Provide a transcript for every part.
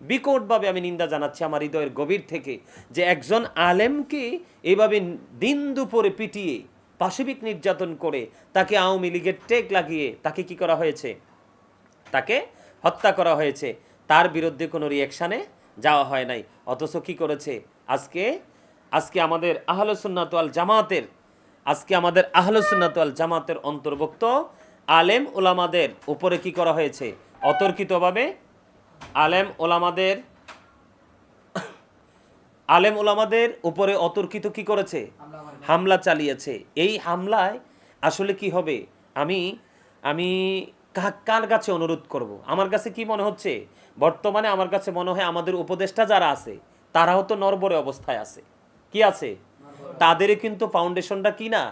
বিকটভাবে আমি নিন্দা জানাচ্ছি আমার হৃদয়ের গভীর থেকে যে একজন আলেমকে এভাবে দিন দুপুরে পিটিয়ে পাশবিক নির্যাতন করে তাকে আওয়ামী লীগের টেক লাগিয়ে তাকে কি করা হয়েছে? তাকে হত্যা করা হয়েছে। তার বিরুদ্ধে কোনো রিয়াকশানে যাওয়া হয় নাই। অথচ কি করেছে? আজকে আজকে আমাদের আহলসুন্নাত আল জামাতের, আজকে আমাদের আহলসুন্নাত আল জামাতের অন্তর্ভুক্ত আলেম ওলামাদের উপরে কি করা হয়েছে? অতর্কিতভাবে আলেম ওলামাদের আলেম ওলামাদের উপরে অতর্কিত কি করেছে? হামলা চালিয়েছে। এই হামলায় আসলে কি হবে? আমি আমি কার কাছে অনুরোধ করব? আমার কাছে কি মনে হচ্ছে? বর্তমানে আমার কাছে মনে হয় আমাদের উপদেষ্টা যারা আছে তারাও তো নরবরে অবস্থায় আছে। কি আছে? তাদের কিন্তু ফাউন্ডেশনটা কি না?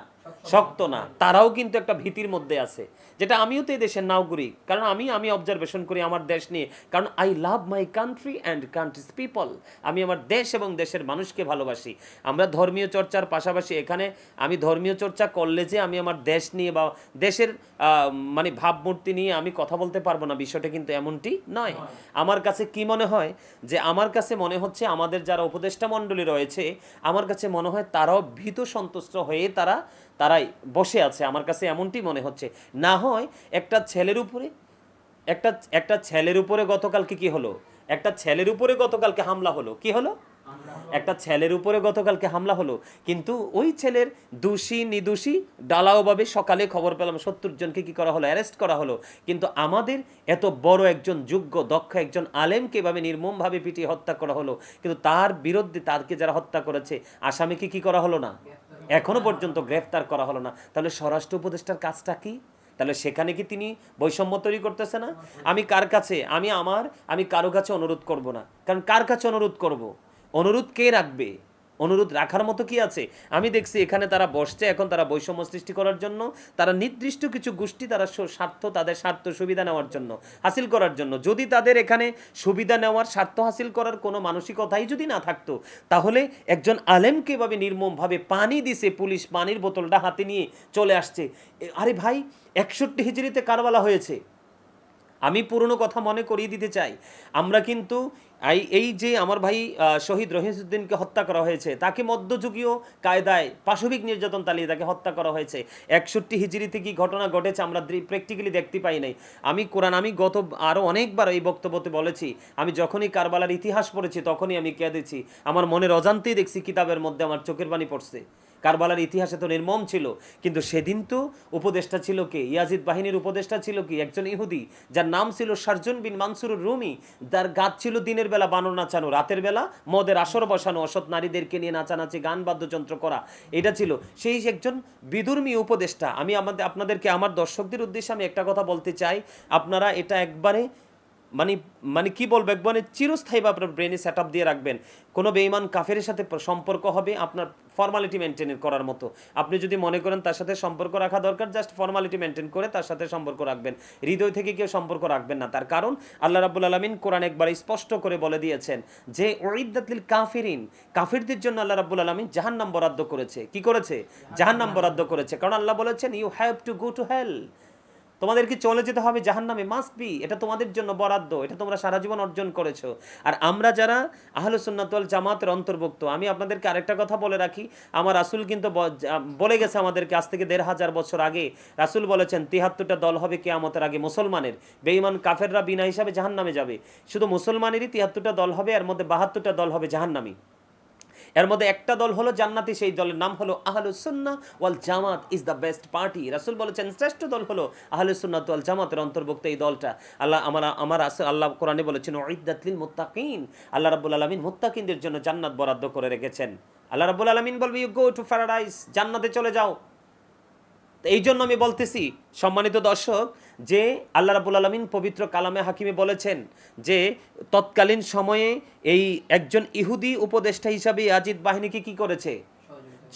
শক্ত না, তারাও কিন্তু একটা ভীতির মধ্যে আছে। যেটা আমিও তো দেশের নাগরিক, কারণ আমি আমি অবজারভেশন করি আমার দেশ নিয়ে। কারণ I love my country and countries people আমি আমার দেশ এবং দেশের মানুষকে ভালোবাসি। আমরা ধর্মীয় চর্চার পাশাপাশি এখানে আমি ধর্মীয় চর্চা করলে যে আমি আমার দেশ নিয়ে বা দেশের মানে ভাবমূর্তি নিয়ে আমি কথা বলতে পারব না, বিষয়টা কিন্তু এমনটি নয়। আমার কাছে কি মনে হয়? যে আমার কাছে মনে হচ্ছে আমাদের যারা উপদেষ্টা মণ্ডলী রয়েছে, আমার কাছে মনে হয় তারাও ভীত সন্তুষ্ট হয়ে তারা তারা তারাই বসে আছে। আমার কাছে এমনটি মনে হচ্ছে। না হয় একটা ছেলের উপরে, একটা একটা ছেলের উপরে গতকালকে কি হলো? একটা ছেলের উপরে গতকালকে হামলা হলো। কি হলো? একটা ছেলের উপরে গতকালকে হামলা হলো। কিন্তু ওই ছেলের দোষী, নিদোষী ডালাওভাবে সকালে খবর পেলাম, সত্তর জনকে কি করা হলো? অ্যারেস্ট করা হলো। কিন্তু আমাদের এত বড় একজন যোগ্য, দক্ষ একজন আলেমকে এভাবে নির্মমভাবে পিটিয়ে হত্যা করা হলো। কিন্তু তার বিরুদ্ধে তারকে যারা হত্যা করেছে, আসামিকে কি করা হলো না? এখনও পর্যন্ত গ্রেফতার করা হলো না। তাহলে স্বরাষ্ট্র উপদেষ্টার কাজটা কি? তাহলে সেখানে কি তিনি বৈষম্য তৈরি করতেছে না? আমি কার কাছে? আমি আমার, আমি কারও কাছে অনুরোধ করব না। কারণ কার কাছে অনুরোধ করব? অনুরোধ কে রাখবে? অনুরোধ রাখার মতো কি আছে? আমি দেখছি এখানে তারা বসছে, এখন তারা বৈষম্য সৃষ্টি করার জন্য, তারা নির্দিষ্ট কিছু গোষ্ঠী তারা স্বার্থ, তাদের স্বার্থ সুবিধা নেওয়ার জন্য, হাসিল করার জন্য। যদি তাদের এখানে সুবিধা নেওয়ার, স্বার্থ হাসিল করার কোনো মানসিকতাই যদি না থাকতো, তাহলে একজন আলেমকে এভাবে নির্মমভাবে পানি দিছে, পুলিশ পানির বোতলটা হাতে নিয়ে চলে আসছে। আরে ভাই, একষট্টি হিজড়িতে কারবালা হয়েছে। আমি পুরনো কথা মনে করিয়ে দিতে চাই। আমরা কিন্তু এই এই যে আমার ভাই শহীদ রহিমউদ্দিনকে হত্যা করা হয়েছে, তাকে মধ্যযুগীয় কায়দায় পাশবিক নির্যাতন চালিয়ে তাকে হত্যা করা হয়েছে। একষট্টি হিজড়িতে কি ঘটনা ঘটেছে আমরা প্র্যাকটিক্যালি দেখতে পাই নাই। আমি কোরআন, আমি গত আরও অনেকবার এই বক্তব্যতে বলেছি, আমি যখনই কারবালার ইতিহাস পড়েছি তখনই আমি কেঁদেছি। আমার মনের অজান্তেই দেখছি কিতাবের মধ্যে আমার চোখের পানি পড়ছে। কারবালার ইতিহাসে তো নির্মম ছিল। কিন্তু সেদিন তো উপদেষ্টা ছিল কে? ইয়াজিদ বাহিনীর উপদেষ্টা ছিল কি? একজন ইহুদি, যার নাম ছিল সার্জন বিন মানসুরুর রুমি। যার গাছ ছিল দিনের বেলা বানর নাচানো, রাতের বেলা মদের আসর বসানো, অসৎ নারীদেরকে নিয়ে নাচানাচি, গান, বাদ্যযন্ত্র করা। এটা ছিল। সেই একজন বিদুর্মী উপদেষ্টা, আমি আমাদের, আপনাদেরকে, আমার দর্শকদের উদ্দেশ্যে আমি একটা কথা বলতে চাই। আপনারা এটা একবারে মানে মানে কি বলব একবারে চিরস্থায়ীভাবে আপনার ব্রেনে সেট আপ দিয়ে রাখবেন। কোনো বেইমান কাফের সাথে সম্পর্ক হবে আপনার ফর্মালিটি মেনটেন করার মতো। আপনি যদি মনে করেন তার সাথে সম্পর্ক রাখা দরকার জাস্ট ফর্মালিটি মেনটেন করে তার সাথে সম্পর্ক রাখবেন। হৃদয় থেকে কেউ সম্পর্ক রাখবেন না। তার কারণ, আল্লাহ রাবুল আলমিন কোরআন একবার স্পষ্ট করে বলে দিয়েছেন যে ওইদাতিল কাফিরিন। কাফিরদের জন্য আল্লাহ রাবুল আলমিন জাহান্নাম বরাদ্দ করেছে। কি করেছে? জাহান্নাম বরাদ্দ করেছে। কারণ আল্লাহ বলেছেন you have to go to hell তোমাদের কি চলে যেতে হবে জাহান্নামে মাস্ট বি এটা তোমাদের জন্য বরাদ্দ, এটা তোমরা সারা জীবন অর্জন করেছ। আর আমরা যারা আহলে সুন্নাতুল জামাতের অন্তর্ভুক্ত, আমি আপনাদেরকে আরেকটা কথা বলে রাখি, আমার রাসূল কিন্তু বলে গেছে আমাদেরকে আজ থেকে দেড় হাজার বছর আগে, রাসূল বলেছেন, তিহাত্তরটা দল হবে কেয়ামতের আগে মুসলমানের, বেঈমান কাফেররা বিনা হিসাবে জাহান্নামে যাবে। শুধু মুসলমানেরই তিহাত্তরটা দল হবে, এর মধ্যে বাহাত্তরটা দল হবে জাহান্নামী। এর মধ্যে একটা দল হলো জান্নাতি, সেই দলের নাম হলো Ahlus Sunna wal Jamaat is the best party Rasul বলেছেন, শ্রেষ্ঠ দল হলো আহলুস সুন্নাত ওয়াল জামাতের অন্তর্ভুক্ত এই দলটা। আল্লাহ আমার আমার আল্লাহ কোরআনে বলেছেন, উইদ্দাত লিল মুত্তাকিন। আল্লাহ রাব্বুল আলামিন মুত্তাকিনদের জন্য জান্নাত বরাদ্দ করে রেখেছেন। আল্লাহ রাব্বুল আলামিন বলবে ইউ গো টু প্যারাডাইস জান্নাতে চলে যাও। এই জন্য আমি বলতেছি, সম্মানিত দর্শক যে আল্লাহ রাবুল আলমিন পবিত্র কালামে হাকিমে বলেছেন যে তৎকালীন সময়ে এই একজন ইহুদি উপদেষ্টা হিসাবে আজিদ বাহিনীকে কি করেছে?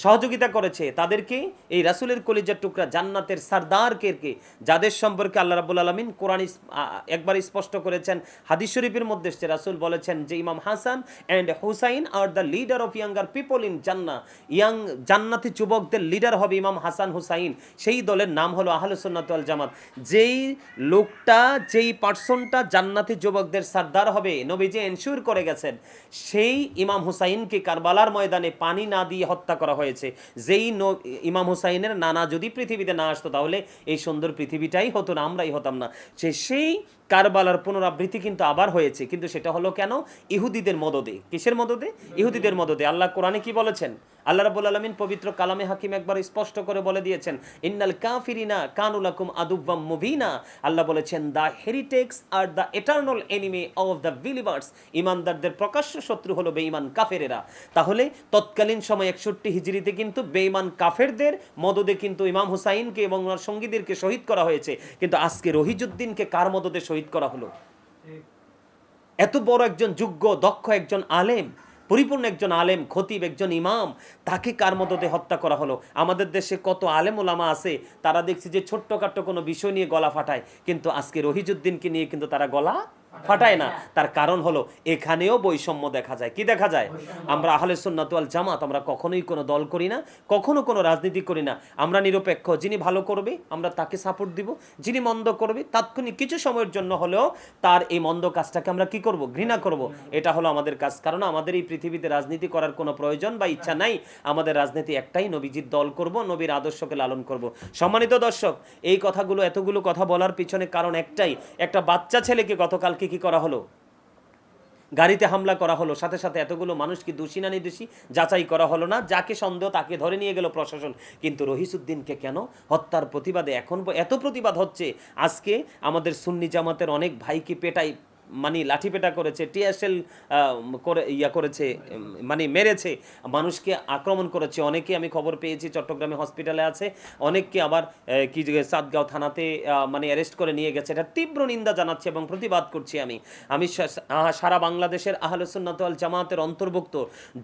সহযোগিতা করেছে তাদেরকে, এই রাসুলের কলিজার টুকরা জান্নাতের সারদার কেরকে যাদের সম্পর্কে আল্লাহ রাবুল আলমিন কোরআন একবার স্পষ্ট করেছেন, হাদিস শরীফের মধ্যে এসছে, রাসুল বলেছেন যে Imam Hasan and Hussain are the leader of younger people in Jannah young জান্নাতি যুবকদের লিডার হবে ইমাম হাসান হুসাইন। সেই দলের নাম হলো আহলুসন্নাতুল জামাত। যেই লোকটা, যেই পার্সনটা জান্নাতি যুবকদের সারদার হবে, নবীজি এনশিওর করে গেছেন, সেই ইমাম হুসাইনকে কারবালার ময়দানে পানি না দিয়ে হত্যা করা হয়েছে। যেই ন- ইমাম হুসাইনের নানা যদি পৃথিবীতে না আসতো, তাহলে এই সুন্দর পৃথিবীটাই হতো না, আমরাই হতাম না। সেই কারবালার পুনরাবৃত্তি কিন্তু আবার হয়েছে, কিন্তু সেটা হলো কেন? ইহুদিদের মদদে। কিসের মদদে? ইহুদিদের মদদে। আল্লাহ কোরআনে কি বলেছেন? আল্লাহ রাবুল আলমিন পবিত্র কালামে হাকিম একবার স্পষ্ট করে বলে দিয়েছেন, ইন্নাল কাফিরিনা কানুলাকুম আদুব্বাম মুবিনা। আল্লাহ বলেছেন the heretics are the eternal enemy of the believers ইমানদারদের প্রকাশ্য শত্রু হলো বেঈমান কাফেরেরা। তাহলে তৎকালীন সময় একষট্টি হিজড়িতে কিন্তু বেঈমান কাফেরদের মদদে কিন্তু ইমাম হুসাইনকে এবং ওনার সঙ্গীদেরকে শহীদ করা হয়েছে। কিন্তু আজকে রহিজুদ্দিনকে কার মদদে শহীদ করা হলো। এত বড় একজন যোগ্য, দক্ষ একজন আলেম, পরিপূর্ণ একজন আলেম, খতিব একজন ইমাম, তাকে কার মদতে হত্যা করা হলো? আমাদের দেশে কত আলেম ওলামা আছে, তারা দেখছি যে ছোট্টখাট্ট কোনো বিষয় নিয়ে গলা ফাটায়, কিন্তু আজকে রহিজুদ্দিনকে নিয়ে কিন্তু তারা গলা ফাটায় না। তার কারণ হলো এখানেও বৈষম্য দেখা যায়। কি দেখা যায়? আমরা আহলে সুন্নাত ওয়াল জামাত আমরা কখনোই কোনো দল করি না কখনো কোনো রাজনীতি করি না। আমরা নিরপেক্ষ যিনি ভালো করবে আমরা তাকে সাপোর্ট দিব। যিনি মন্দ করবে তাৎক্ষণিক কিছু সময়ের জন্য হলেও তার এই মন্দ কাজটাকে আমরা কি করব? ঘৃণা করব। এটা হলো আমাদের কাজ। কারণ আমাদের এই পৃথিবীতে রাজনীতি করার কোনো প্রয়োজন বা ইচ্ছা নাই। আমাদের রাজনীতি একটাই নবীজির দল করব নবীর আদর্শকে লালন করব। সম্মানিত দর্শক এই কথাগুলো এতগুলো কথা বলার পিছনে কারণ একটাই। একটা বাচ্চা ছেলেকে গতকালকে কি করা হলো? গাড়িতে হামলা করা হলো, সাথে সাথে এতগুলো মানুষ কি দোষী না নির্দোষী? যাচাই করা হলো না, যাকে সন্দেহ তাকে ধরে নিয়ে গেল প্রশাসন। কিন্তু রহিসুদ্দিনকে কেন? হত্যার প্রতিবাদে এখন এত প্রতিবাদ হচ্ছে। আজকে আমাদের সুন্নি জামাতের অনেক ভাইকে পেটাই মানে লাঠি পেটা করেছে টিএসএল করে, ইয়া করেছে মানে মেরেছে, মানুষকে আক্রমণ করেছে। অনেকে আমি খবর পেয়েছি, চট্টগ্রামে হসপিটালে আছে, অনেককে আবার কি সাতগাঁও থানাতে মানে অ্যারেস্ট করে নিয়ে গেছে। এটা তীব্র নিন্দা জানাচ্ছি এবং প্রতিবাদ করছি আমি। আমি সারা বাংলাদেশের আহলুসুন্নাতওয়াল জামাতের অন্তর্ভুক্ত।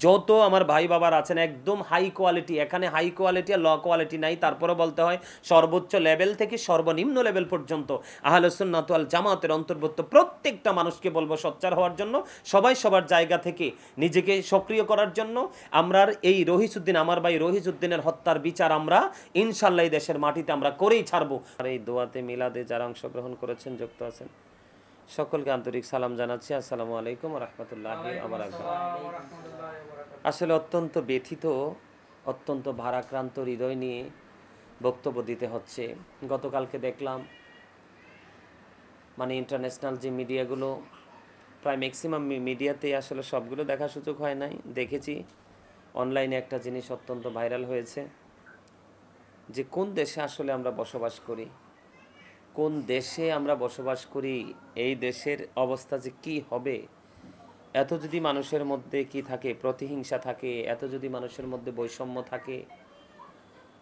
যত আমার ভাই বাবার আছেন, একদম হাই কোয়ালিটি, এখানে হাই কোয়ালিটি আর ল কোয়ালিটি নাই তারপরে বলতে হয় সর্বোচ্চ লেভেল থেকে সর্বনিম্ন লেভেল পর্যন্ত আহলুসুন্নাতওয়াল জামাতের অন্তর্ভুক্ত। প্রত্যেকটা মানুষকে বলব সোচ্চার হওয়ার জন্য, সবাই সবার জায়গা থেকে নিজেকে সক্রিয় করার জন্য। আমরা এই রহিসুদ্দিন, আমার ভাই রহিসুদ্দিনের হত্যার বিচার আমরা ইনশাল্লাহ দেশের মাটিতে আমরা করেই ছাড়বো। আর এই দোয়াতে মিলাদে যারা অংশগ্রহণ করেছেন, যুক্ত আছেন, সকলকে আন্তরিক সালাম জানাচ্ছি। আসসালামু আলাইকুম রহমতুল্লাহ আসলে অত্যন্ত ব্যথিত, অত্যন্ত ভারাক্রান্ত হৃদয় নিয়ে বক্তব্য দিতে হচ্ছে। গতকালকে দেখলাম মানে ইন্টারন্যাশনাল যে মিডিয়াগুলো প্রায় ম্যাক্সিমাম মিডিয়াতে আসলে সবগুলো দেখার সুযোগ হয় নাই। দেখেছি অনলাইনে একটা জিনিস অত্যন্ত ভাইরাল হয়েছে। যে কোন দেশে আসলে আমরা বসবাস করি? কোন দেশে আমরা বসবাস করি? এই দেশের অবস্থা যে কি হবে? এত যদি মানুষের মধ্যে কি থাকে? প্রতিহিংসা থাকে, এত যদি মানুষের মধ্যে বৈষম্য থাকে,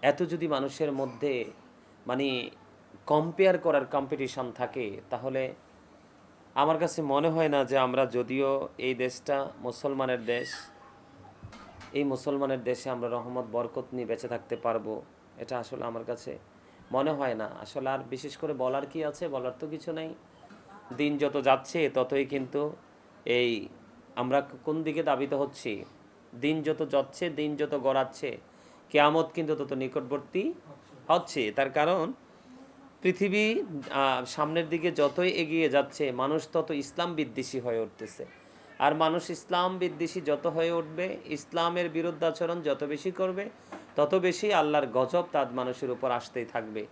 এত যদি মানুষের মধ্যে মানে কম্পেয়ার করার কম্পিটিশন থাকে, তাহলে আমার কাছে মনে হয় না যে আমরা যদিও এই দেশটা মুসলমানের দেশ, এই মুসলমানের দেশে আমরা রহমত, বরকত নিয়ে বেঁচে থাকতে পারব, এটা আসলে আমার কাছে মনে হয় না। আসলে আর বিশেষ করে বলার কি আছে? বলার তো কিছু নাই। দিন যত যাচ্ছে, ততই কিন্তু এই আমরা কোন দিকে দাবিত হচ্ছি? দিন যত যাচ্ছে, দিন যত গড়াচ্ছে, কেয়ামত কিন্তু তত নিকটবর্তী হচ্ছে। তার কারণ পৃথিবী সামনের দিকে যতই এগিয়ে যাচ্ছে মানুষ তত ইসলাম বিদ্বেষী হয়ে উঠতেছে। আর মানুষ ইসলাম বিদ্বেষী যত হয়ে উঠবে ইসলামের বিরুদ্ধাচরণ যত বেশি করবে তত বেশি আল্লাহর গজব তার মানুষের উপর আসতেই থাকবে।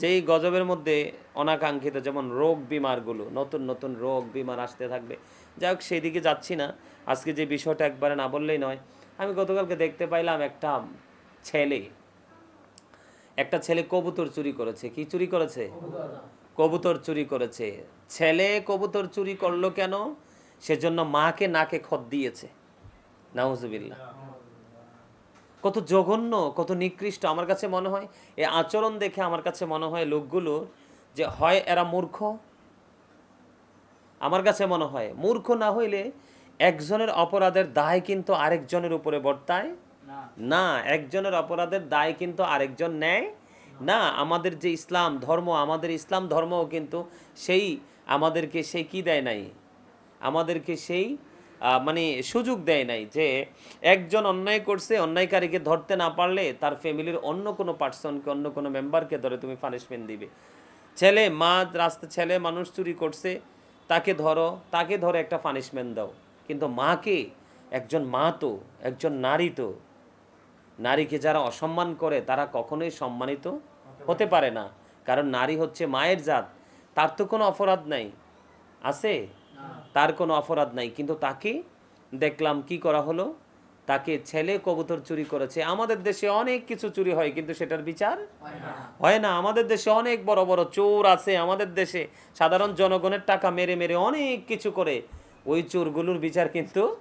যেই গজবের মধ্যে অনাকাঙ্ক্ষিত যেমন রোগ বিমারগুলো নতুন নতুন রোগ বিমার আসতে থাকবে। যাই হোক সেই দিকে যাচ্ছি না। আজকে যে বিষয়টা একবারে না বললেই নয়। আমি গতকালকে দেখতে পাইলাম একটা ছেলে একটা ছেলে কবুতর চুরি করেছে, কি চুরি করেছে? কবুতর চুরি করেছে। ছেলে কবুতর চুরি করল কেন? সেজন্য মাকে নাকে খত দিয়েছে। নাউজুবিল্লাহ। কত জঘন্য, কত নিকৃষ্ট। আমার কাছে মনে হয়, এই আচরণ দেখে আমার কাছে মনে হয় লোকগুলোর যে হয় এরা মূর্খ। আমার কাছে মনে হয়, মূর্খ না হইলে একজনের অপরাধের দায় কিন্তু আরেকজনের উপরে বর্তায়। না একজনের অপরাধের দায় কিন্তু আরেকজন নেয়। না। আমাদের যে ইসলাম ধর্ম আমাদের ইসলাম ধর্মও কিন্তু সেই আমাদেরকে সেই কি দেয় নাই? আমাদেরকে সেই মানে সুযোগ দেয় নাই যে একজন অন্যায় করছে অন্যায়কারীকে ধরতে না পারলে তার ফ্যামিলির অন্য কোনো পার্সনকে অন্য কোনো মেম্বারকে ধরে তুমি পানিশমেন্ট দিবে। ছেলে মা রাস্তা ছেলে মানুষ চুরি করছে তাকে ধরো তাকে ধরে একটা পানিশমেন্ট দাও। কিন্তু মাকে একজন মা তো একজন নারী তো নারীকে যারা অসম্মান করে তারা কখনোই সম্মানিত হতে পারে না। কারণ নারী হচ্ছে মায়ের জাত তার তো কোনো অপরাধ নাই। আছে? তার কোনো অপরাধ নাই। কিন্তু তাকে দেখলাম কি করা হলো? তাকে ছেলে কবুতর চুরি করেছে। আমাদের দেশে অনেক কিছু চুরি হয় কিন্তু সেটার বিচার হয় না। আমাদের দেশে অনেক বড় বড় চোর আছে। আমাদের দেশে সাধারণ জনগণের টাকা মেরে মেরে অনেক কিছু করে। ওই চোরগুলোর বিচার কিন্তু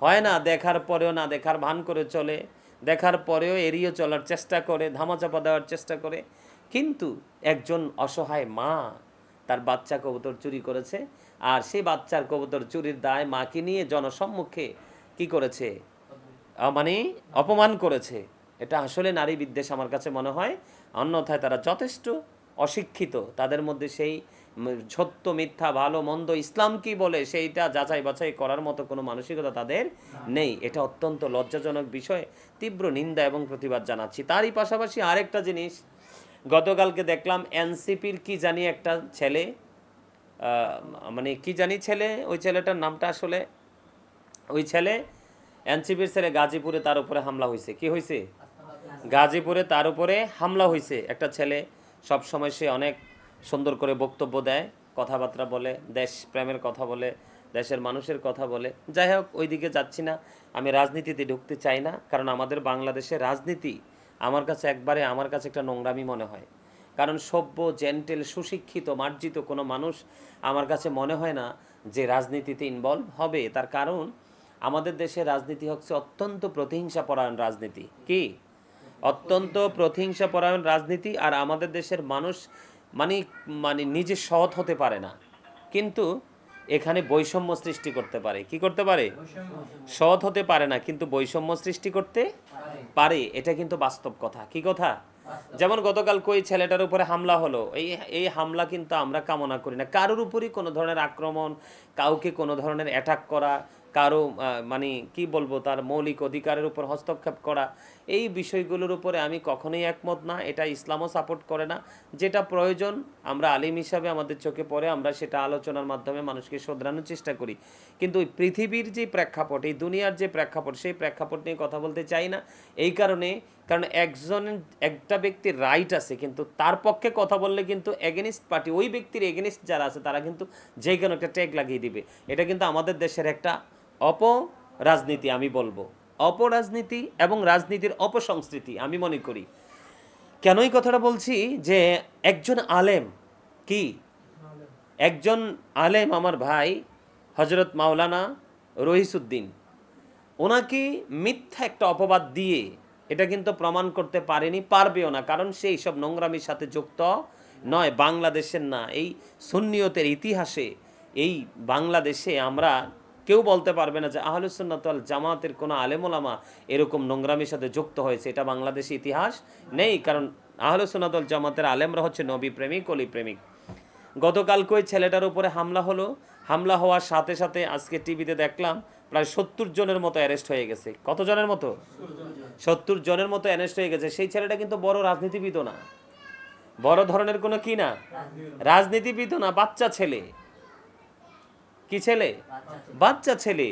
হয় না। দেখার পরেও না দেখার ভান করে চলে। দেখার পরেও এড়িয়ে চলার চেষ্টা করে, ধামাচাপা দেওয়ার চেষ্টা করে। কিন্তু একজন অসহায় মা তার বাচ্চা কবুতর চুরি করেছে আর সেই বাচ্চার কবুতর চুরির দায় মাকে নিয়ে জনসম্মুখে কি করেছে? মানে অপমান করেছে। এটা আসলে নারী বিদ্বেষ আমার কাছে মনে হয়। অন্যথায় তারা যথেষ্ট অশিক্ষিত তাদের মধ্যে সেই সত্য মিথ্যা ভালো মন্দ ইসলাম কি বলে সেইটা যাচাই বাছাই করার মতো কোনো মানসিকতা তাদের নেই। এটা অত্যন্ত লজ্জাজনক বিষয় তীব্র নিন্দা এবং প্রতিবাদ জানাচ্ছি। তারই পাশাপাশি আরেকটা জিনিস গতকালকে দেখলাম এনসিপির কি জানি একটা ছেলে মানে কি জানি ছেলে ওই ছেলেটার নামটা আসলে ওই ছেলে এনসিপির ছেলে গাজীপুরে তার উপরে হামলা হয়েছে কি হয়েছে গাজীপুরে তার উপরে হামলা হয়েছে একটা ছেলে সব সময় সে অনেক সুন্দর করে বক্তব্য দেয়, কথাবার্তা বলে, দেশ প্রেমের কথা বলে, দেশের মানুষের কথা বলে। যাই হোক, ওইদিকে যাচ্ছি না। আমি রাজনীতিতে ঢুকতে চাই না, কারণ আমাদের বাংলাদেশের রাজনীতি আমার কাছে একবারে আমার কাছে একটা নোংরামি মনে হয়। কারণ সভ্য, জেন্টেল, সুশিক্ষিত, মার্জিত কোনো মানুষ আমার কাছে মনে হয় না যে রাজনীতিতে ইনভলভ হবে। তার কারণ আমাদের দেশে রাজনীতি হচ্ছে অত্যন্ত প্রতিহিংসা পরায়ণ রাজনীতি। কি? অত্যন্ত প্রতিহিংসা পরায়ণ রাজনীতি আর আমাদের দেশের মানুষ মানে মানে নিজে সৎ হতে পারে না। কিন্তু এখানে বৈষম্য সৃষ্টি করতে পারে। কি করতে পারে? সৎ হতে পারে না, কিন্তু বৈষম্য সৃষ্টি করতে পারে। এটা কিন্তু বাস্তব কথা। কি কথা? যেমন গতকাল কই ছেলেটার উপরে হামলা হলো, এই এই হামলা কিন্তু আমরা কামনা করি না। কারোর উপরই কোনো ধরনের আক্রমণ, কাউকে কোনো ধরনের অ্যাটাক করা, কারও মানে কি বলব, তার মৌলিক অধিকারের উপর হস্তক্ষেপ করা এই বিষয়গুলোর উপরে আমি কখনোই একমত না, এটা ইসলামও সাপোর্ট করে না। যেটা প্রয়োজন, আমরা আলিম হিসাবে আমাদের চোখে পড়ে আমরা সেটা আলোচনার মাধ্যমে মানুষকে শোধরানোর চেষ্টা করি। কিন্তু ওই পৃথিবীর যে প্রেক্ষাপট, এই দুনিয়ার যে প্রেক্ষাপট, সেই প্রেক্ষাপট নিয়ে কথা বলতে চাই না। এই কারণে, কারণ একজন, একটা ব্যক্তির রাইট আছে, কিন্তু তার পক্ষে কথা বললে কিন্তু এগেনিস্ট পার্টি ওই ব্যক্তির এগেনিস্ট যারা আছে, তারা কিন্তু যে কোনো একটা ট্যাগ লাগিয়ে দিবে। এটা কিন্তু আমাদের দেশের একটা অপ রাজনীতি আমি বলব। অপরাজনীতি এবং রাজনীতির অপসংস্কৃতি, আমি মনে করি। কেন এই কথাটা বলছি? যে একজন আলেম কি? একজন আলেম আমার ভাই হজরত মাওলানা রহিসুদ্দিন, ওনাকে মিথ্যা একটা অপবাদ দিয়ে এটা কিন্তু প্রমাণ করতে পারেনি, পারবেও না। কারণ সেই সব নোংরামির সাথে যুক্ত নয়, বাংলাদেশের না। এই সুন্নিয়তের ইতিহাসে, এই বাংলাদেশে আমরা কেউ বলতে পারবে না যে আহলুসুন্নাতল জামাতের কোনো আলেমোলামা এরকম নোংরামির সাথে যুক্ত হয়েছে। এটা বাংলাদেশে ইতিহাস নেই, কারণ আহলুসুন্নাতল জামাতের আলেমরা হচ্ছে নবী প্রেমিক, অলি প্রেমিক। গতকালকে ওই ছেলেটার উপরে হামলা হলো? হামলা হওয়ার সাথে সাথে আজকে টিভিতে দেখলাম প্রায় সত্তর জনের মতো অ্যারেস্ট হয়ে গেছে। কত জনের মতো? সত্তর জনের মতো অ্যারেস্ট হয়ে গেছে। সেই ছেলেটা কিন্তু বড় রাজনীতিবিদও না। বড় ধরনের কোনো কি না? রাজনীতিবিদও না, বাচ্চা ছেলে। কি ছেলে? বাচ্চা ছেলে।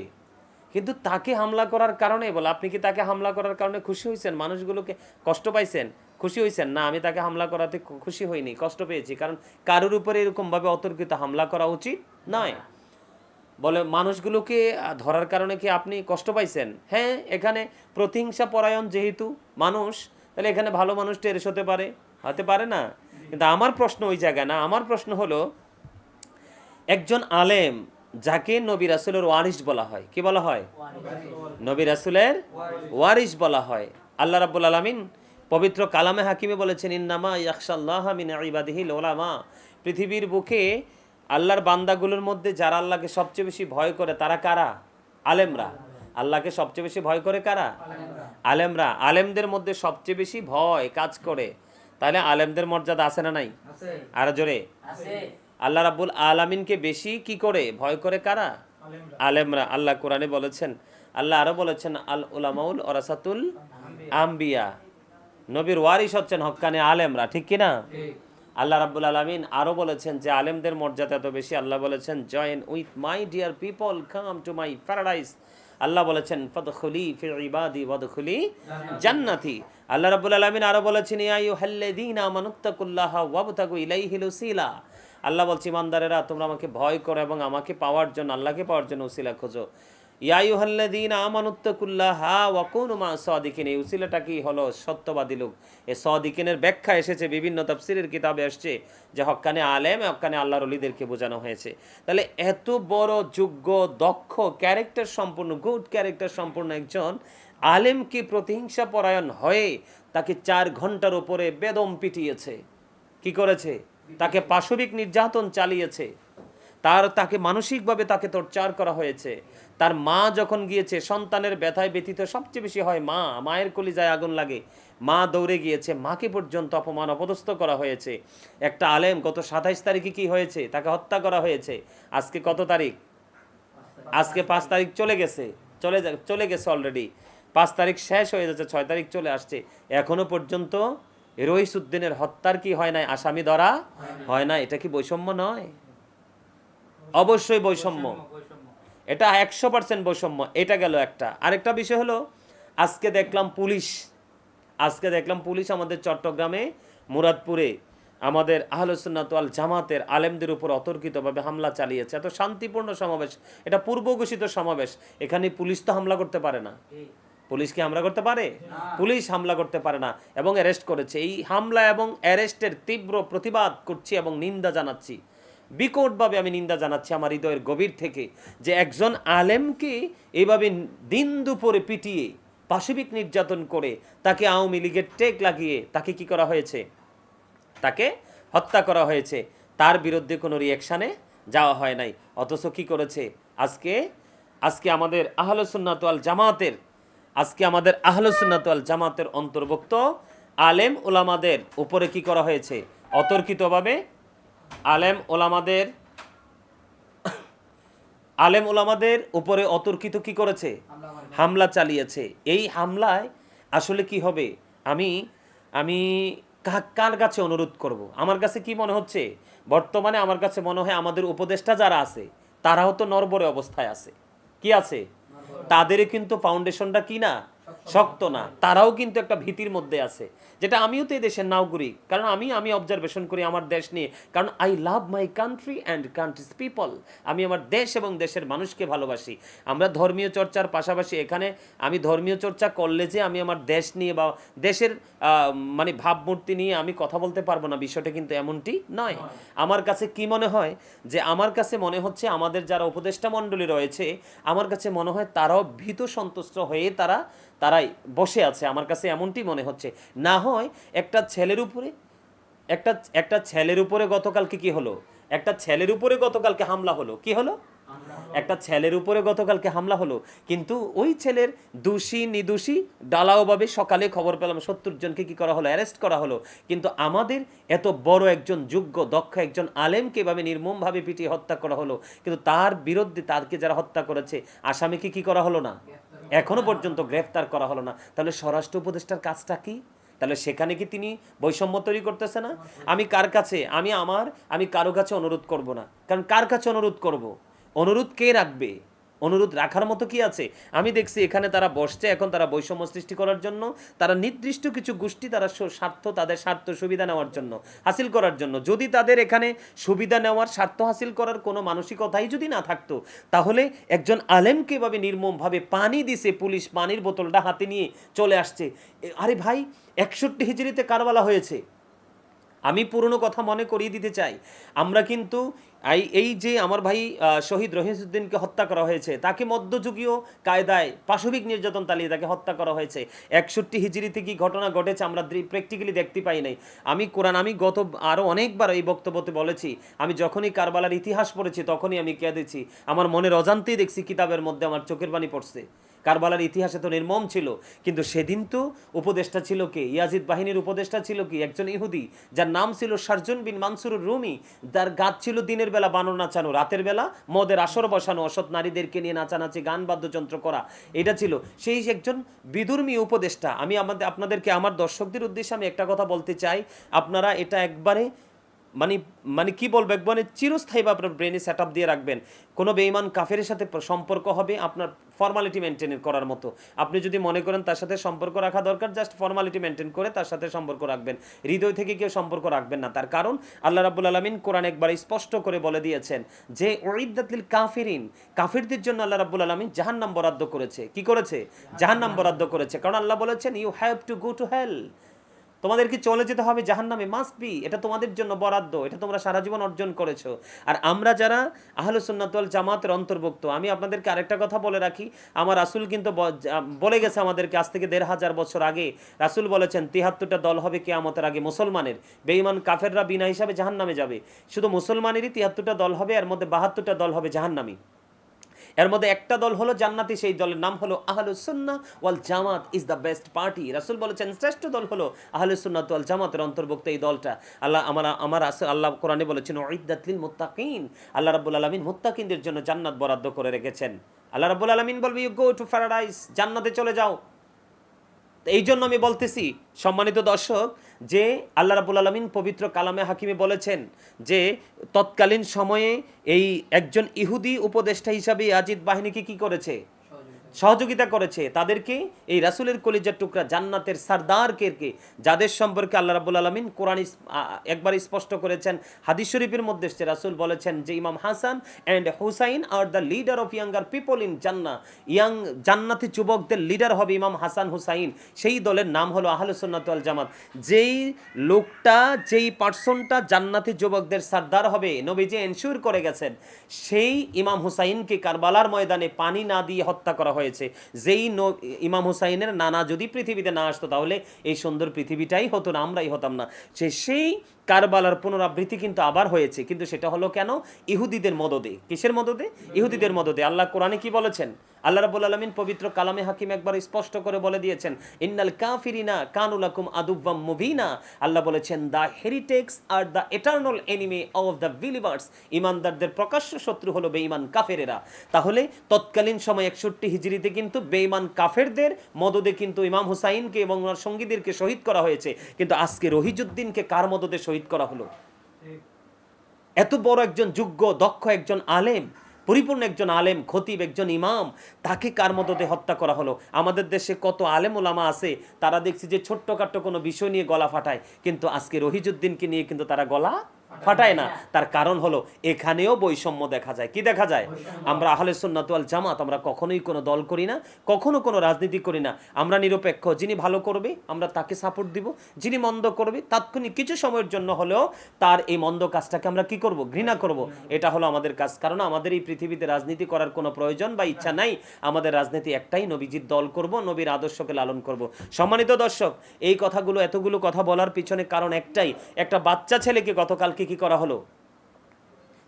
কিন্তু তাকে হামলা করার কারণে বলে, আপনি কি তাকে হামলা করার কারণে খুশি হয়েছেন মানুষগুলোকে কষ্ট পাইছেন? খুশি হয়েছেন না, আমি তাকে হামলা করাতে খুশি হইনি, কষ্ট পেয়েছি। কারণ কারোর উপরে এরকমভাবে অতর্কিত হামলা করা উচিত নয়। বলে, মানুষগুলোকে ধরার কারণে কি আপনি কষ্ট পাইছেন? হ্যাঁ এখানে প্রতিহিংসা পরায়ণ যেহেতু মানুষ, তাহলে এখানে ভালো মানুষ টেরেস হতে পারে? হতে পারে না। কিন্তু আমার প্রশ্ন ওই জায়গায় না, আমার প্রশ্ন হলো, একজন আলেম যাকে নবী রাসুলের ওয়ারিস বলা হয়। কি বলা হয়? নবী রাসুলের ওয়ারিস বলা হয়। আল্লাহ রাব্বুল আলামিন পবিত্র কালামে হাকিমে বলেছেন ইন্নামা ইয়াকশাল্লাহ মিন ইবাদিহিল ওলামা পৃথিবীর বুকে আল্লাহর বান্দাগুলোর মধ্যে যারা আল্লাহকে সবচেয়ে বেশি ভয় করে তারা কারা? আলেমরা। আল্লাহকে সবচেয়ে বেশি ভয় করে কারা? আলেমরা। আলেমদের মধ্যে সবচেয়ে বেশি ভয় কাজ করে। তাহলে আলেমদের মর্যাদা আছে না নাই? আর জোরে। আছে। আল্লাহ রাব্বুল আলামিনকে বেশি কি করে? ভয় করে কারা? আলেমরা। আল্লাহ কোরআনে বলেছেন আল্লাহ আরও বলেছেন আল উলামাউল ওরাসাতুল আম্বিয়া। নবীর ওয়ারিস হচ্ছেন হক্কানে আলেমরা ঠিক কি না? ঠিক। আল্লাহ রাব্বুল আলামিন আরও বলেছেন যে আলেমদের মর্যাদা এত বেশি আল্লাহ বলেছেন join with my dear people come to my paradise আল্লাহ বলেছেন ফদখুলি ফি ইবাদি ওয়াদখুলি জান্নাতি। আল্লাহ রাব্বুল আলামিন আরও বলেছেন, ইয়া ওয়াবতাগু ইলাইহিল উসিলা আল্লাহ বলছে, ইমানদারেরা, তোমরা আমাকে ভয় করো এবং আমাকে পাওয়ার জন্য, আল্লাহকে পাওয়ার জন্য উসিলা খোঁজো। ইয়া আইয়ুহাল্লাযীনা আমানুত্তাকুল্লাহ ওয়া কুনু মা সাদিকিন। এই উসিলাটা কি হলো? সত্যবাদী লোক। এই সাদিকিনের ব্যাখ্যা এসেছে, বিভিন্ন তাফসীরের কিতাবে আসছে যে হক্কানে আলেম হক্কানে আল্লাহর ওলিদেরকে বোঝানো হয়েছে। তাহলে এত বড়, যোগ্য, দক্ষ, ক্যারেক্টার সম্পূর্ণ, গুড ক্যারেক্টার সম্পূর্ণ একজন আলেমকে প্রতিহিংসা পরায়ণ হয়ে তাকে চার ঘণ্টার উপরে বেদম পিটিয়েছে। কি করেছে? তাকে পাশবিক নির্যাতন চালিয়েছে। তার, তাকে মানসিকভাবে তাকে টর্চার করা হয়েছে। তার মা যখন গিয়েছে, সন্তানের ব্যথায় ব্যথিত সবচেয়ে বেশি হয় মা। মায়ের কলিজায় আগুন লাগে। মা দৌড়ে গিয়েছে। মাকে পর্যন্ত অপমান অপদস্থ করা হয়েছে। একটা আলেম গত সাতাইশ তারিখে কি হয়েছে? তাকে হত্যা করা হয়েছে। আজকে কত তারিখ? আজকে পাঁচ তারিখ চলে গেছে। চলে চলে গেছে অলরেডি পাঁচ তারিখ শেষ হয়ে যাচ্ছে, ছয় তারিখ চলে আসছে। এখনও পর্যন্ত রহিসুদ্দিনের হত্যার কি হয় নাই? আসামি ধরা হয় না এটা কি বৈষম্য নয়? অবশ্যই বৈষম্য। এটা একশো পার্সেন্ট বৈষম্য। এটা গেল একটা। আরেকটা বিষয় হলো, আজকে দেখলাম পুলিশ। আজকে দেখলাম পুলিশ আমাদের চট্টগ্রামে, মুরাদপুরে, আমাদের আহলসুন্নাত আল জামাতের আলেমদের উপর অতর্কিতভাবে হামলা চালিয়েছে। এত শান্তিপূর্ণ সমাবেশ। এটা পূর্ব ঘোষিত সমাবেশ। এখানে পুলিশ তো হামলা করতে পারে না। ঠিক পুলিশ কি হামলা করতে পারে? পুলিশ হামলা করতে পারে না এবং অ্যারেস্ট করেছে। এই হামলা এবং অ্যারেস্টের তীব্র প্রতিবাদ করছি এবং নিন্দা জানাচ্ছি। বিকটভাবে আমি নিন্দা জানাচ্ছি আমার হৃদয়ের গভীর থেকে যে একজন আলেমকে এভাবে দিন দুপুরে পিটিয়ে, পাশবিক নির্যাতন করে তাকে আওয়ামী লীগের টেক লাগিয়ে তাকে কি করা হয়েছে? তাকে হত্যা করা হয়েছে। তার বিরুদ্ধে কোনো রিয়াকশানে যাওয়া হয় নাই। অথচ কি করেছে? আজকে আজকে আমাদের আহলসুন্নাত আল জামাতের আজকে আমাদের আহলসুন্নাত আল জামাতের অন্তর্ভুক্ত আলেম ওলামাদের উপরে কি করা হয়েছে? অতর্কিতভাবে আলেম ওলামাদের আলেম ওলামাদের উপরে অতর্কিত কি করেছে? হামলা চালিয়েছে। এই হামলায় আসলে কি হবে? আমি আমি কা- কার কাছে অনুরোধ করব? আমার কাছে কি মনে হচ্ছে? বর্তমানে আমার কাছে মনে হয় আমাদের উপদেষ্টা যারা আছে তারাও তো নরবরে অবস্থায় আছে। কি আছে? তাদের কিন্তু ফাউন্ডেশনটা কি না? শক্ত না, তারাও কিন্তু একটা ভীতির মধ্যে আছে। যেটা আমিও তো এই দেশের নাগরিক, কারণ আমি আমি অবজারভেশন করি আমার দেশ নিয়ে। কারণ I love my country and country's people আমি আমার দেশ এবং দেশের মানুষকে ভালোবাসি। আমরা ধর্মীয় চর্চার পাশাপাশি এখানে আমি ধর্মীয় চর্চা করলে যে আমি আমার দেশ নিয়ে বা দেশের মানে ভাবমূর্তি নিয়ে আমি কথা বলতে পারব না, বিষয়টা কিন্তু এমনটি নয়। আমার কাছে কি মনে হয়? যে আমার কাছে মনে হচ্ছে আমাদের যারা উপদেষ্টা মণ্ডলী রয়েছে, আমার কাছে মনে হয় তারাও ভীত সন্তুষ্ট হয়ে তারা তারাই বসে আছে। আমার কাছে এমনটি মনে হচ্ছে। না হয় একটা ছেলের উপরে, একটা একটা ছেলের উপরে গতকালকে কি হলো? একটা ছেলের উপরে গতকালকে হামলা হলো। কি হলো? একটা ছেলের উপরে গতকালকে হামলা হলো। কিন্তু ওই ছেলের দোষী, নিদোষী ডালাওভাবে সকালে খবর পেলাম, সত্তর জনকে কি করা হলো? অ্যারেস্ট করা হলো। কিন্তু আমাদের এত বড় একজন যোগ্য, দক্ষ একজন আলেমকে এভাবে নির্মমভাবে পিটিয়ে হত্যা করা হলো। কিন্তু তার বিরুদ্ধে তাকে যারা হত্যা করেছে, আসামিকে কি করা হলো না? এখনও পর্যন্ত গ্রেফতার করা হলো না। তাহলে স্বরাষ্ট্র উপদেষ্টার কাজটা কি? তাহলে সেখানে কি তিনি বৈষম্য তৈরি করতেছে না? আমি কার কাছে? আমি আমার, আমি কারও কাছে অনুরোধ করব না। কারণ কার কাছে অনুরোধ করব? অনুরোধ কে রাখবে? অনুরোধ রাখার মতো কি আছে? আমি দেখছি এখানে তারা বসছে, এখন তারা বৈষম্য সৃষ্টি করার জন্য, তারা নির্দিষ্ট কিছু গোষ্ঠী তারা স্বার্থ, তাদের স্বার্থ সুবিধা নেওয়ার জন্য, হাসিল করার জন্য। যদি তাদের এখানে সুবিধা নেওয়ার, স্বার্থ হাসিল করার কোনো মানসিকতাই যদি না থাকতো, তাহলে একজন আলেমকে এভাবে নির্মমভাবে পানি দিছে, পুলিশ পানির বোতলটা হাতে নিয়ে চলে আসছে। আরে ভাই, একষট্টি হিজড়িতে কারবালা হয়েছে। আমি পুরনো কথা মনে করিয়ে দিতে চাই। আমরা কিন্তু এই এই যে আমার ভাই শহীদ রহিমউদ্দিনকে হত্যা করা হয়েছে, তাকে মধ্যযুগীয় কায়দায় পাশবিক নির্যাতন চালিয়ে তাকে হত্যা করা হয়েছে। একষট্টি হিজড়িতে কি ঘটনা ঘটেছে আমরা প্র্যাকটিক্যালি দেখতে পাই নাই। আমি কোরআন, আমি গত আরও অনেকবার এই বক্তব্যতে বলেছি, আমি যখনই কারবালার ইতিহাস পড়েছি তখনই আমি কেঁদেছি। আমার মনের অজান্তেই দেখছি কিতাবের মধ্যে আমার চোখের পানি পড়ছে। কারবালার ইতিহাসে তো নির্মম ছিল। কিন্তু সেদিন তো উপদেষ্টা ছিল কে? ইয়াজিদ বাহিনীর উপদেষ্টা ছিল কি? একজন ইহুদি, যার নাম ছিল সার্জন বিন মানসুরুর রুমি। যার গাছ ছিল দিনের বেলা বানর নাচানো, রাতের বেলা মদের আসর বসানো, অসৎ নারীদেরকে নিয়ে নাচানাচি, গান বাদ্যযন্ত্র করা। এটা ছিল। সেই একজন বিদুর্মী উপদেষ্টা। আমি আমাদের, আপনাদেরকে, আমার দর্শকদের উদ্দেশ্যে আমি একটা কথা বলতে চাই। আপনারা এটা একবারে মানে মানে কি বলব একবারে চিরস্থায়ীভাবে আপনার ব্রেনে সেট আপ দিয়ে রাখবেন। কোনো বেইমান কাফের সাথে সম্পর্ক হবে আপনার ফর্মালিটি মেনটেন করার মতো। আপনি যদি মনে করেন তার সাথে সম্পর্ক রাখা দরকার জাস্ট ফর্মালিটি মেনটেন করে তার সাথে সম্পর্ক রাখবেন। হৃদয় থেকে কেউ সম্পর্ক রাখবেন না। তার কারণ, আল্লাহ রাবুল আলমিন কোরআন একবার স্পষ্ট করে বলে দিয়েছেন যে ওইদাতিল কাফিরিন। কাফিরদের জন্য আল্লাহ রাবুল আলমিন জাহান্নাম বরাদ্দ করেছে। কি করেছে? জাহান জাহান্নাম বরাদ্দ করেছে। কারণ আল্লাহ বলেছেন you have to go to hell তোমাদের কি চলে যেতে হবে জাহান্নামে মাস্ট বি এটা তোমাদের জন্য বরাদ্দ, এটা তোমরা সারা জীবন অর্জন করেছ। আর আমরা যারা আহলে সুন্নাতুল জামাতের অন্তর্ভুক্ত, আমি আপনাদেরকে আরেকটা কথা বলে রাখি, আমার রাসূল কিন্তু বলে গেছে আমাদেরকে আজ থেকে দেড় হাজার বছর আগে, রাসুল বলেছেন, তিহাত্তরটা দল হবে কেয়ামতের আগে মুসলমানের, বেঈমান কাফেররা বিনা হিসাবে জাহান্নামে যাবে। শুধু মুসলমানেরই তিহাত্তরটা দল হবে, এর মধ্যে বাহাত্তরটা দল হবে জাহান্নামী। এর মধ্যে একটা দল হলো জান্নাতি, সেই দলের নাম হলো আহলুস সুন্না ওয়াল জামাত ইজ দ্য বেস্ট পার্টি। রাসুল বলেছেন, শ্রেষ্ঠ দল হলো আহলুস সুন্নাত ওয়াল জামাতের অন্তর্ভুক্ত এই দলটা। আল্লাহ আমার আমার আল্লাহ কোরআনে বলেছেন, উইদ্দাত লিল মুত্তাকিন। আল্লাহ রাব্বুল আলামিন মুত্তাকিনদের জন্য জান্নাত বরাদ্দ করে রেখেছেন। আল্লাহ রাব্বুল আলামিন বলবে ইউ গো টু প্যারাডাইস জান্নাতে চলে যাও। এই জন্য আমি বলতেছি, সম্মানিত দর্শক যে আল্লাহ রাবুল আলমিন পবিত্র কালামে হাকিমে বলেছেন যে তৎকালীন সময়ে এই একজন ইহুদি উপদেষ্টা হিসাবে আজিদ বাহিনীকে কি করেছে? সহযোগিতা করেছে তাদেরকে, এই রাসুলের কলিজার টুকরা জান্নাতের সারদারকে যাদের সম্পর্কে আল্লাহ রাবুল আলমিন কোরআন একবার স্পষ্ট করেছেন, হাদিস শরীফের মধ্যে এসছে, রাসুল বলেছেন যে ইমাম Hasan and Husain are the leader of younger people in জান্না ইয়াং জান্নাতি যুবকদের লিডার হবে ইমাম হাসান হুসাইন। সেই দলের নাম হলো আহলুসন্নাত আল জামাত। যেই লোকটা, যেই পার্সনটা জান্নাতি যুবকদের সর্দার হবে, নবীজি এনশিওর করে গেছেন, সেই ইমাম হুসাইনকে কারবালার ময়দানে পানি না দিয়ে হত্যা করা হয়েছে। যেই ন- ইমাম হুসাইনের নানা যদি পৃথিবীতে না আসতো, তাহলে এই সুন্দর পৃথিবীটাই হতো না, আমরাই হতাম না। সে সেই কারবালার পুনরাবৃত্তি কিন্তু আবার হয়েছে, কিন্তু সেটা হলো কেন? ইহুদিদের মদদে। কিসের মদদে? ইহুদিদের মদদে। আল্লাহ কোরআনে কি বলেছেন? আল্লাহ রাবুল আলমিন পবিত্র কালামে হাকিম একবার স্পষ্ট করে বলে দিয়েছেন, ইন্নাল কাফিরিনা কানুলাকুম আদুব্বাম মুবিনা। আল্লাহ বলেছেন the heretics are the eternal enemy of the believers ইমানদারদের প্রকাশ্য শত্রু হলো বেঈমান কাফেরেরা। তাহলে তৎকালীন সময় একষট্টি হিজড়িতে কিন্তু বেঈমান কাফেরদের মদদে কিন্তু ইমাম হুসাইনকে এবং ওনার সঙ্গীদেরকে শহীদ করা হয়েছে। কিন্তু আজকে রহিজুদ্দিনকে কার মদদে শহীদ করা হলো। এত বড় একজন যোগ্য, দক্ষ একজন আলেম, পরিপূর্ণ একজন আলেম, খতিব একজন ইমাম, তাকে কার মদতে হত্যা করা হলো? আমাদের দেশে কত আলেম ওলামা আছে, তারা দেখছি যে ছোট্টখাট্ট কোনো বিষয় নিয়ে গলা ফাটায়, কিন্তু আজকে রহিজুদ্দিনকে নিয়ে কিন্তু তারা গলা ফাটায় না। তার কারণ হলো এখানেও বৈষম্য দেখা যায়। কি দেখা যায়? আমরা আহলে সুন্নাত ওয়াল জামাত আমরা কখনোই কোনো দল করি না কখনো কোনো রাজনীতি করি না। আমরা নিরপেক্ষ যিনি ভালো করবে আমরা তাকে সাপোর্ট দিব। যিনি মন্দ করবে তাৎক্ষণিক কিছু সময়ের জন্য হলেও তার এই মন্দ কাজটাকে আমরা কি করব? ঘৃণা করব। এটা হলো আমাদের কাজ। কারণ আমাদের এই পৃথিবীতে রাজনীতি করার কোনো প্রয়োজন বা ইচ্ছা নাই। আমাদের রাজনীতি একটাই নবীজির দল করব নবীর আদর্শকে লালন করব। সম্মানিত দর্শক এই কথাগুলো এতগুলো কথা বলার পিছনে কারণ একটাই। একটা বাচ্চা ছেলেকে গতকালকে কি করা হলো?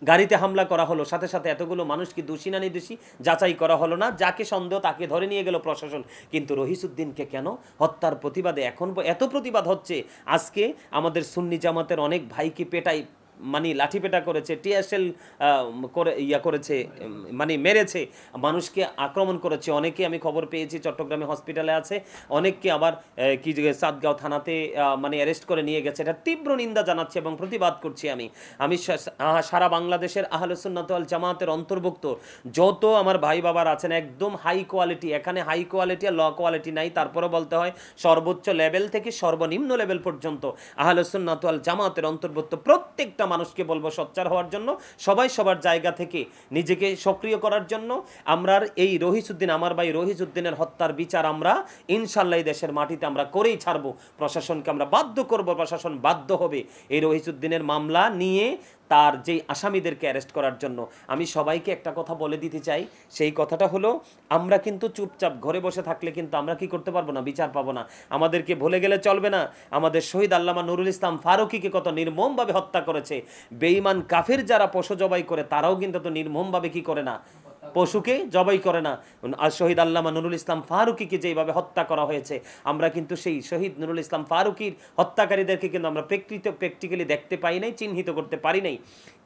গাড়িতে হামলা করা হলো, সাথে সাথে এতগুলো মানুষ কি দোষী না নির্দোষী? যাচাই করা হলো না, যাকে সন্দেহ তাকে ধরে নিয়ে গেল প্রশাসন। কিন্তু রহিসুদ্দিনকে কেন হত্যার প্রতিবাদে? এখন এত প্রতিবাদ হচ্ছে। আজকে আমাদের সুন্নি জামাতের অনেক ভাইকে পেটাই মানে লাঠি পেটা করেছে, টিএসএল করে, ইয়া করেছে মানে মেরেছে, মানুষকে আক্রমণ করেছে। অনেকে আমি খবর পেয়েছি, চট্টগ্রামে হসপিটালে আছে, অনেককে আবার কি সাতগাঁও থানাতে মানে অ্যারেস্ট করে নিয়ে গেছে। এটা তীব্র নিন্দা জানাচ্ছি এবং প্রতিবাদ করছি আমি। আমি সারা বাংলাদেশের আহলুসুন্নাত ওয়াল জামাতের অন্তর্ভুক্ত। যত আমার ভাই বাবার আছেন, একদম হাই কোয়ালিটি এখানে হাই কোয়ালিটি আর ল কোয়ালিটি নাই। তারপরে বলতে হয়, সর্বোচ্চ লেভেল থেকে সর্বনিম্ন লেভেল পর্যন্ত আহলুসুন্নাত ওয়াল জামাতের অন্তর্ভুক্ত। প্রত্যেকটা মানুষকে বলব সচ্চার হওয়ার জন্য, সবাই সবার জায়গা থেকে নিজেকে সক্রিয় করার জন্য। আমরা এই রহিসুদ্দিন, আমার ভাই রহিসুদ্দিনের হত্যার বিচার আমরা ইনশাল্লাহ দেশের মাটিতে আমরা করেই ছাড়বো। প্রশাসনকে আমরা বাধ্য করব, প্রশাসন বাধ্য হবে। এই রহিসুদ্দিনের মামলা নিয়ে তার যেই আসামিদেরকে অ্যারেস্ট করার জন্য। আমি সবাইকে একটা কথা বলে দিতে চাই। সেই কথাটা হলো, আমরা কিন্তু চুপচাপ ঘরে বসে থাকলে কিন্তু আমরা কি করতে পারব না? বিচার পাবো না। আমাদেরকে ভুলে গেলে চলবে না। আমাদের শহীদ আল্লামা নুরুল ইসলাম ফারুকিকে কত নির্মমভাবে হত্যা করেছে। বেঈমান কাফের যারা পশু জবাই করে, তারাও কিন্তু তো নির্মমভাবে কি করে না? পশুকে জবাই করে না। আর শহীদ আল্লামা নুরুল ইসলাম ফারুকিকে যেভাবে হত্যা করা হয়েছে, আমরা কিন্তু সেই শহীদ নুরুল ইসলাম ফারুকির হত্যাকারীদেরকে কিন্তু আমরা প্রেকৃত প্র্যাকটিক্যালি দেখতে পাই নাই, চিহ্নিত করতে পারি নাই।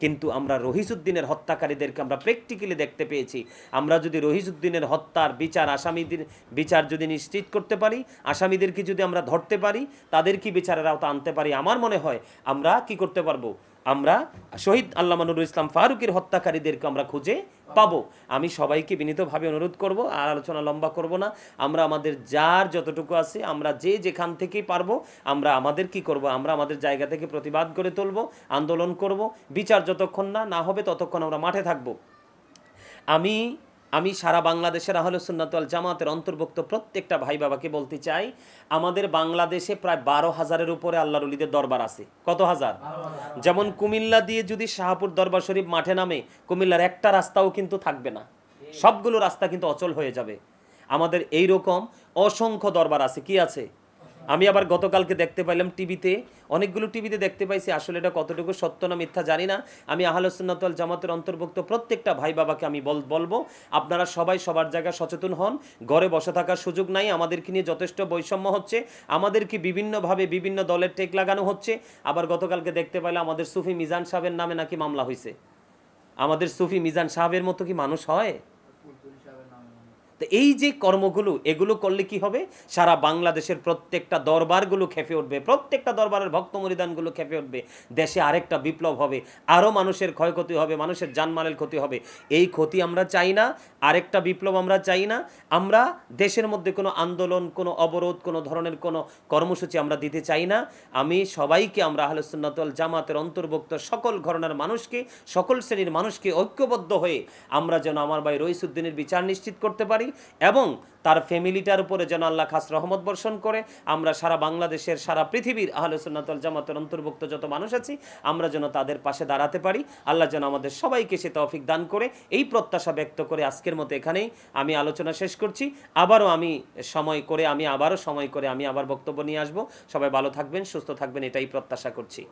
কিন্তু আমরা রহিসুদ্দিনের হত্যাকারীদেরকে আমরা প্র্যাকটিক্যালি দেখতে পেয়েছি। আমরা যদি রহিসুদ্দিনের হত্যার বিচার, আসামিদের বিচার যদি নিশ্চিত করতে পারি, আসামিদেরকে যদি আমরা ধরতে পারি, তাদের কি বিচারের আওতা আনতে পারি? আমার মনে হয় আমরা কি করতে পারব? আমরা শহীদ আল্লামা নুরুল ইসলাম ফারুকের হত্যাকারীদেরকে আমরা খুঁজে পাবো। আমি সবাইকে বিনীতভাবে অনুরোধ করব, আর আলোচনা লম্বা করব না। আমরা আমাদের যার যতটুকু আছে, আমরা যে যেখান থেকেই পারব, আমরা আমাদের কি করব, আমরা আমাদের জায়গা থেকে প্রতিবাদ করে তুলব, আন্দোলন করব। বিচার যতক্ষণ না না হবে ততক্ষণ আমরা মাঠে থাকব। আমি আমি সারা বাংলাদেশের আহলে সুন্নাতল জামাতের অন্তর্ভুক্ত প্রত্যেকটা ভাই বাবাকে বলতে চাই আমাদের বাংলাদেশে প্রায় বারো হাজারের উপরে আল্লাহর উলিদের দরবার আছে। কত হাজার? যেমন কুমিল্লা দিয়ে যদি শাহপুর দরবার শরীফ মাঠে নামে কুমিল্লার একটা রাস্তাও কিন্তু থাকবে না। সবগুলো রাস্তা কিন্তু অচল হয়ে যাবে। আমাদের এই রকম অসংখ্য দরবার আছে। কি আছে? আমি আবার গতকালকে দেখতে পাইলাম টিভিতে, অনেকগুলো টিভিতে দেখতে পাইছি আসলে এটা কতটুকু সত্য না মিথ্যা জানি না। আমি আহলসুন্নাতল জামাতের অন্তর্ভুক্ত প্রত্যেকটা ভাই বাবাকে আমি বল বলব, আপনারা সবাই সবার জায়গায় সচেতন হন, ঘরে বসে থাকার সুযোগ নাই, আমাদেরকে নিয়ে যথেষ্ট বৈষম্য হচ্ছে, আমাদেরকে বিভিন্নভাবে বিভিন্ন দলের টেক লাগানো হচ্ছে। আবার গতকালকে দেখতে পাইলাম আমাদের সুফি মিজান সাহেবের নামে নাকি মামলা হয়েছে আমাদের সুফি মিজান সাহেবের মতো কি মানুষ হয়? তো এই যে কর্মগুলো, এগুলো করলে কি হবে? সারা বাংলাদেশের প্রত্যেকটা দরবারগুলো খেপে উঠবে, প্রত্যেকটা দরবারের ভক্ত মরিদানগুলো খেপে উঠবে। দেশে আরেকটা বিপ্লব হবে, আরও মানুষের ক্ষয়ক্ষতি হবে, মানুষের জানমালের ক্ষতি হবে। এই ক্ষতি আমরা চাই না, আরেকটা বিপ্লব আমরা চাই না। আমরা দেশের মধ্যে কোনো আন্দোলন, কোনো অবরোধ, কোনো ধরনের কোনো কর্মসূচি আমরা দিতে চাই না। আমি সবাইকে, আমরা আহলে সুন্নাতল জামাতের অন্তর্ভুক্ত সকল ঘরনার মানুষকে, সকল শ্রেণির মানুষকে ঐক্যবদ্ধ হয়ে আমরা যেন আমার ভাই রইসুদ্দিনের বিচার নিশ্চিত করতে পারি। এবং তার ফ্যামিলিটার উপরে যেন আল্লাহ খাস রহমত বর্ষণ করে, আমরা সারা বাংলাদেশের, সারা পৃথিবীর আহলে সুন্নাতল জামাতের অন্তর্ভুক্ত যত মানুষ আছি, আমরা যেন তাদের পাশে দাঁড়াতে পারি। আল্লাহ যেন আমাদের সবাইকে সে তৌফিক দান করে। এই প্রত্যাশা ব্যক্ত করে আজকের মতো এখানেই আমি আলোচনা শেষ করছি। আবারও আমি সময় করে, আমি আবারও সময় করে আমি আবার বক্তব্য নিয়ে আসব। সবাই ভালো থাকবেন, সুস্থ থাকবেন, এটাই প্রত্যাশা করছি।